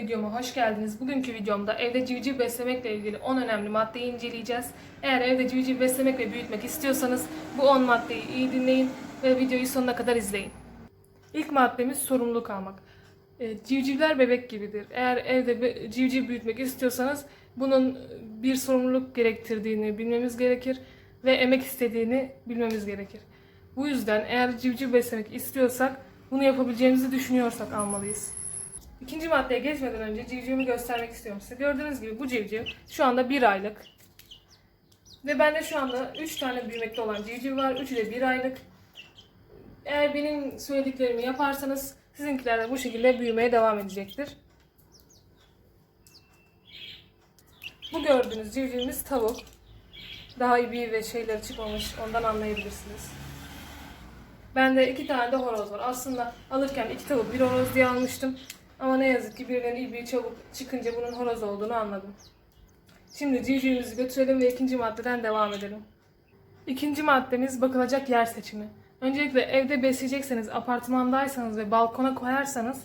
videoma hoş geldiniz. Bugünkü videomda evde civciv beslemekle ilgili 10 önemli maddeyi inceleyeceğiz. Eğer evde civciv beslemek ve büyütmek istiyorsanız bu 10 maddeyi iyi dinleyin ve videoyu sonuna kadar izleyin. İlk maddemiz sorumluluk almak. E, Civcivler bebek gibidir. Eğer evde civciv büyütmek istiyorsanız bunun bir sorumluluk gerektirdiğini bilmemiz gerekir ve emek istediğini bilmemiz gerekir. Bu yüzden eğer civciv beslemek istiyorsak bunu yapabileceğimizi düşünüyorsak almalıyız. İkinci maddeye geçmeden önce civcivimi göstermek istiyorum size. Gördüğünüz gibi bu civciv şu anda bir aylık. Ve bende şu anda 3 tane büyümekte olan civciv var. Üçü de bir aylık. Eğer benim söylediklerimi yaparsanız sizinkiler de bu şekilde büyümeye devam edecektir. Bu gördüğünüz civcivimiz tavuk. Daha iyi bir ve şeyleri çıkmamış ondan anlayabilirsiniz. Bende iki tane de horoz var. Aslında alırken iki tavuk bir horoz diye almıştım. Ama ne yazık ki birden iyi bir çabuk çıkınca bunun horoz olduğunu anladım. Şimdi civcivimizi götürelim ve ikinci maddeden devam edelim. İkinci maddemiz bakılacak yer seçimi. Öncelikle evde besleyecekseniz, apartmandaysanız ve balkona koyarsanız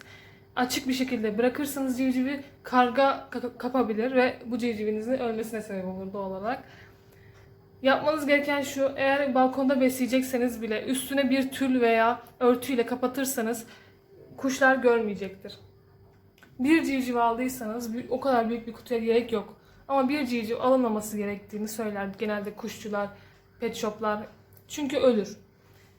açık bir şekilde bırakırsanız civcivi karga ka- kapabilir ve bu civcivinizin ölmesine sebep olur doğal olarak. Yapmanız gereken şu, eğer balkonda besleyecekseniz bile üstüne bir tül veya örtüyle kapatırsanız kuşlar görmeyecektir. Bir civciv aldıysanız o kadar büyük bir kutuya gerek yok. Ama bir civciv alınmaması gerektiğini söyler genelde kuşçular, pet shoplar. Çünkü ölür.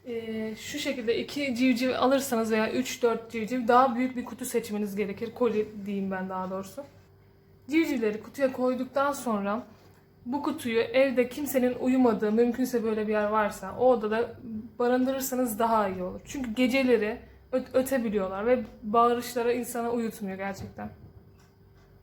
Ee, şu şekilde iki civciv alırsanız veya 3-4 civciv daha büyük bir kutu seçmeniz gerekir. Koli diyeyim ben daha doğrusu. Civcivleri kutuya koyduktan sonra bu kutuyu evde kimsenin uyumadığı, mümkünse böyle bir yer varsa o odada barındırırsanız daha iyi olur. Çünkü geceleri ötebiliyorlar ve bağırışları insana uyutmuyor gerçekten.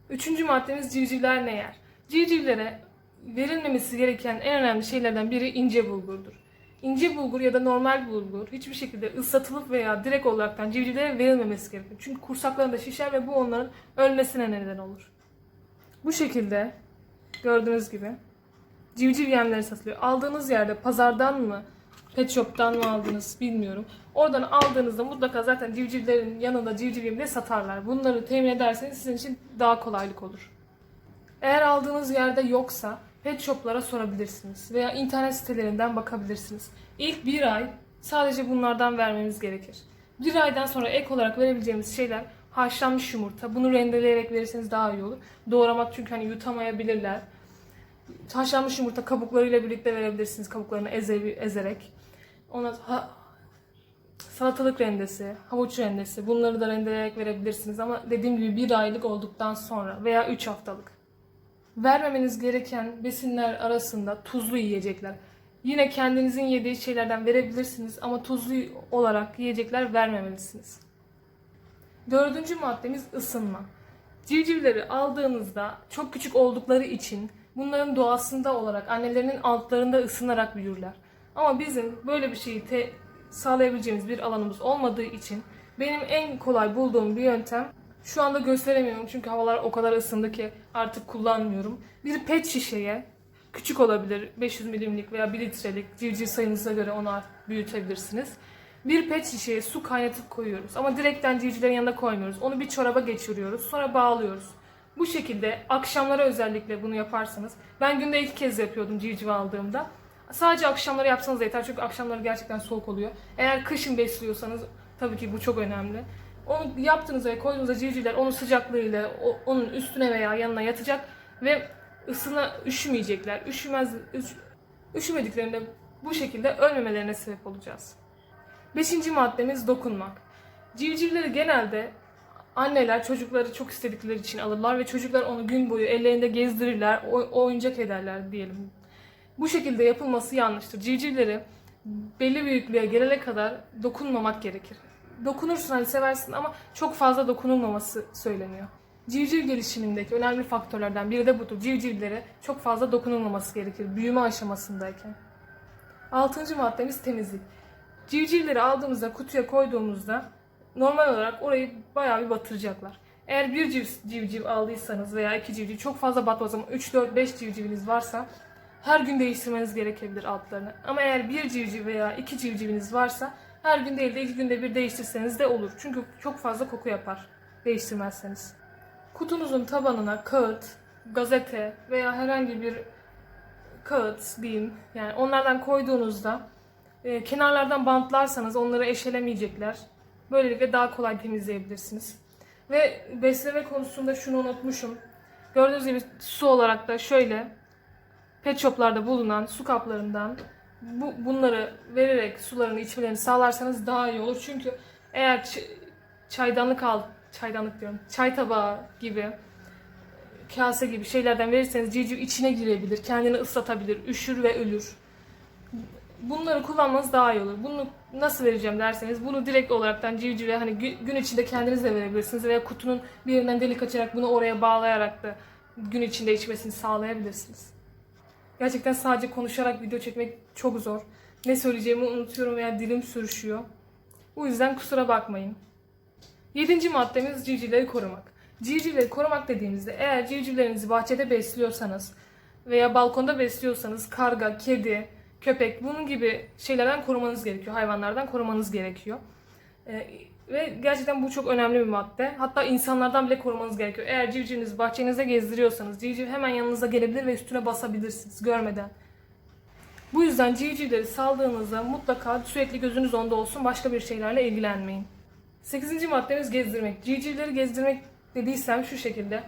Üçüncü maddemiz civcivler ne yer? Civcivlere verilmemesi gereken en önemli şeylerden biri ince bulgurdur. İnce bulgur ya da normal bulgur hiçbir şekilde ıslatılıp veya direkt olaraktan civcivlere verilmemesi gerekir. Çünkü kursaklarında şişer ve bu onların ölmesine neden olur. Bu şekilde gördüğünüz gibi civciv yemleri satılıyor. Aldığınız yerde pazardan mı, pet shop'tan mı aldınız bilmiyorum. Oradan aldığınızda mutlaka zaten civcivlerin yanında civciv yemi de satarlar. Bunları temin ederseniz sizin için daha kolaylık olur. Eğer aldığınız yerde yoksa pet shop'lara sorabilirsiniz veya internet sitelerinden bakabilirsiniz. İlk bir ay sadece bunlardan vermemiz gerekir. Bir aydan sonra ek olarak verebileceğimiz şeyler haşlanmış yumurta. Bunu rendeleyerek verirseniz daha iyi olur. Doğramak çünkü hani yutamayabilirler. Haşlanmış yumurta kabuklarıyla birlikte verebilirsiniz. Kabuklarını eze- ezerek. Ona ha- salatalık rendesi, havuç rendesi bunları da rendeleyerek verebilirsiniz. Ama dediğim gibi bir aylık olduktan sonra veya 3 haftalık. Vermemeniz gereken besinler arasında tuzlu yiyecekler. Yine kendinizin yediği şeylerden verebilirsiniz ama tuzlu olarak yiyecekler vermemelisiniz. Dördüncü maddemiz ısınma. Civcivleri aldığınızda çok küçük oldukları için bunların doğasında olarak annelerinin altlarında ısınarak büyürler. Ama bizim böyle bir şeyi te- sağlayabileceğimiz bir alanımız olmadığı için benim en kolay bulduğum bir yöntem şu anda gösteremiyorum çünkü havalar o kadar ısındı ki artık kullanmıyorum. Bir pet şişeye küçük olabilir 500 milimlik veya 1 litrelik civciv sayınıza göre onu büyütebilirsiniz. Bir pet şişeye su kaynatıp koyuyoruz ama direkten civcivlerin yanına koymuyoruz. Onu bir çoraba geçiriyoruz sonra bağlıyoruz. Bu şekilde akşamlara özellikle bunu yaparsanız ben günde iki kez yapıyordum civciv aldığımda. Sadece akşamları yapsanız yeter çünkü akşamları gerçekten soğuk oluyor. Eğer kışın besliyorsanız tabii ki bu çok önemli. Onu yaptığınızda ve koyduğunuzda civcivler onun sıcaklığıyla onun üstüne veya yanına yatacak ve ısına üşümeyecekler. Üşümez, üş- üşümediklerinde bu şekilde ölmemelerine sebep olacağız. Beşinci maddemiz dokunmak. Civcivleri genelde anneler çocukları çok istedikleri için alırlar ve çocuklar onu gün boyu ellerinde gezdirirler, oyuncak ederler diyelim. Bu şekilde yapılması yanlıştır. Civcivleri belli büyüklüğe gelene kadar dokunmamak gerekir. Dokunursun hani seversin ama çok fazla dokunulmaması söyleniyor. Civciv gelişimindeki önemli faktörlerden biri de budur. Civcivlere çok fazla dokunulmaması gerekir büyüme aşamasındayken. Altıncı maddemiz temizlik. Civcivleri aldığımızda kutuya koyduğumuzda normal olarak orayı bayağı bir batıracaklar. Eğer bir civ, civciv aldıysanız veya iki civciv çok fazla batmaz ama 3, 4, 5 civciviniz varsa her gün değiştirmeniz gerekebilir altlarını. Ama eğer bir civciv veya iki civciviniz varsa her gün değil de iki günde bir değiştirseniz de olur. Çünkü çok fazla koku yapar değiştirmezseniz. kutunuzun tabanına kağıt, gazete veya herhangi bir kağıt diyeyim yani onlardan koyduğunuzda e, kenarlardan bantlarsanız onları eşelemeyecekler. Böylelikle daha kolay temizleyebilirsiniz. Ve besleme konusunda şunu unutmuşum. Gördüğünüz gibi su olarak da şöyle pet shoplarda bulunan su kaplarından bu, bunları vererek sularını içmelerini sağlarsanız daha iyi olur. Çünkü eğer çaydanlık al, çaydanlık diyorum, çay tabağı gibi, kase gibi şeylerden verirseniz civciv içine girebilir, kendini ıslatabilir, üşür ve ölür. Bunları kullanmanız daha iyi olur. Bunu nasıl vereceğim derseniz bunu direkt olaraktan civcive hani gü- gün içinde kendiniz de verebilirsiniz veya kutunun bir yerinden delik açarak bunu oraya bağlayarak da gün içinde içmesini sağlayabilirsiniz. Gerçekten sadece konuşarak video çekmek çok zor. Ne söyleyeceğimi unutuyorum veya dilim sürüşüyor. Bu yüzden kusura bakmayın. Yedinci maddemiz civcivleri korumak. Civcivleri korumak dediğimizde eğer civcivlerinizi bahçede besliyorsanız veya balkonda besliyorsanız karga, kedi, köpek bunun gibi şeylerden korumanız gerekiyor. Hayvanlardan korumanız gerekiyor. Ee, ve gerçekten bu çok önemli bir madde. Hatta insanlardan bile korumanız gerekiyor. Eğer civcivinizi bahçenizde gezdiriyorsanız civciv hemen yanınıza gelebilir ve üstüne basabilirsiniz görmeden. Bu yüzden civcivleri saldığınızda mutlaka sürekli gözünüz onda olsun. Başka bir şeylerle ilgilenmeyin. Sekizinci maddemiz gezdirmek. Civcivleri gezdirmek dediysem şu şekilde.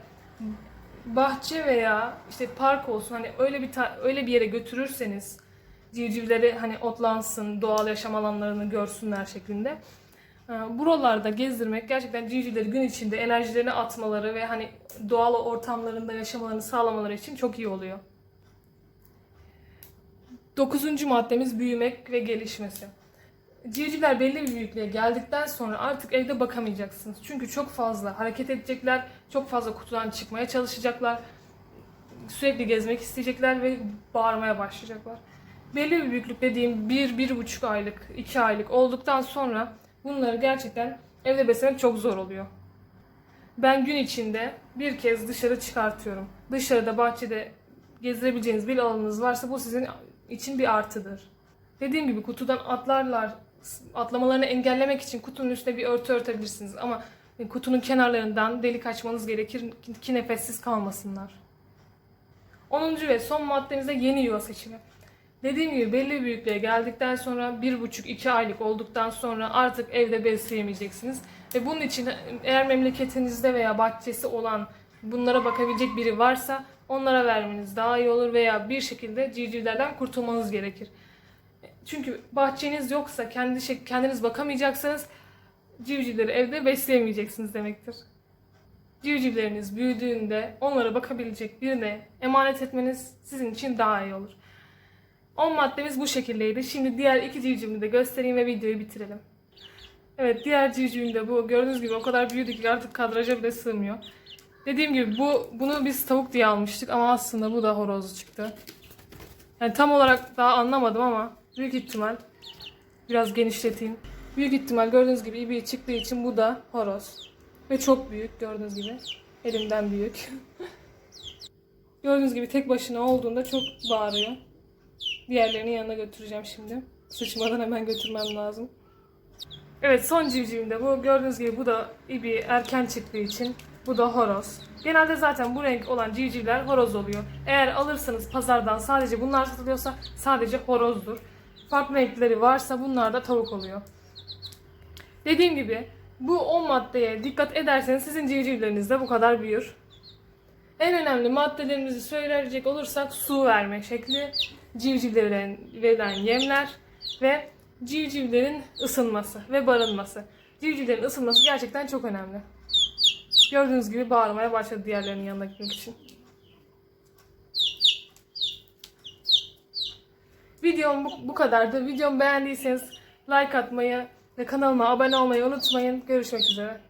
Bahçe veya işte park olsun hani öyle bir öyle bir yere götürürseniz civcivleri hani otlansın, doğal yaşam alanlarını görsünler şeklinde. Ee, Buralarda gezdirmek gerçekten civcivleri gün içinde enerjilerini atmaları ve hani doğal ortamlarında yaşamalarını sağlamaları için çok iyi oluyor. Dokuzuncu maddemiz büyümek ve gelişmesi. Civcivler belli bir büyüklüğe geldikten sonra artık evde bakamayacaksınız. Çünkü çok fazla hareket edecekler, çok fazla kutudan çıkmaya çalışacaklar, sürekli gezmek isteyecekler ve bağırmaya başlayacaklar. Belli bir büyüklük dediğim 1 bir, buçuk aylık, 2 aylık olduktan sonra bunları gerçekten evde beslemek çok zor oluyor. Ben gün içinde bir kez dışarı çıkartıyorum. Dışarıda bahçede gezdirebileceğiniz bir alanınız varsa bu sizin için bir artıdır. Dediğim gibi kutudan atlarlar, atlamalarını engellemek için kutunun üstüne bir örtü örtebilirsiniz ama kutunun kenarlarından delik açmanız gerekir ki nefessiz kalmasınlar. 10. ve son maddemizde yeni yuva seçimi. Dediğim gibi belli büyüklüğe geldikten sonra 1,5-2 aylık olduktan sonra artık evde besleyemeyeceksiniz. Ve bunun için eğer memleketinizde veya bahçesi olan bunlara bakabilecek biri varsa onlara vermeniz daha iyi olur veya bir şekilde civcivlerden kurtulmanız gerekir. Çünkü bahçeniz yoksa kendi şey, kendiniz bakamayacaksanız civcivleri evde besleyemeyeceksiniz demektir. Civcivleriniz büyüdüğünde onlara bakabilecek birine emanet etmeniz sizin için daha iyi olur. 10 maddemiz bu şekildeydi. Şimdi diğer iki civcivimi de göstereyim ve videoyu bitirelim. Evet diğer civcivim de bu. Gördüğünüz gibi o kadar büyüdü ki artık kadraja bile sığmıyor. Dediğim gibi bu bunu biz tavuk diye almıştık ama aslında bu da horozu çıktı. Yani tam olarak daha anlamadım ama büyük ihtimal biraz genişleteyim. Büyük ihtimal gördüğünüz gibi ibiği çıktığı için bu da horoz. Ve çok büyük gördüğünüz gibi. Elimden büyük. gördüğünüz gibi tek başına olduğunda çok bağırıyor. Diğerlerini yanına götüreceğim şimdi. Sıçmadan hemen götürmem lazım. Evet son civcivim de bu. Gördüğünüz gibi bu da ibi erken çıktığı için bu da horoz. Genelde zaten bu renk olan civcivler horoz oluyor. Eğer alırsanız pazardan sadece bunlar satılıyorsa sadece horozdur. Farklı renkleri varsa bunlar da tavuk oluyor. Dediğim gibi bu 10 maddeye dikkat ederseniz sizin civcivleriniz de bu kadar büyür. En önemli maddelerimizi söyleyecek olursak su verme şekli, civcivlere verilen yemler ve civcivlerin ısınması ve barınması. Civcivlerin ısınması gerçekten çok önemli. Gördüğünüz gibi bağırmaya başladı diğerlerinin yanına gitmek için. Videom bu, bu kadardı. Videomu beğendiyseniz like atmayı ve kanalıma abone olmayı unutmayın. Görüşmek üzere.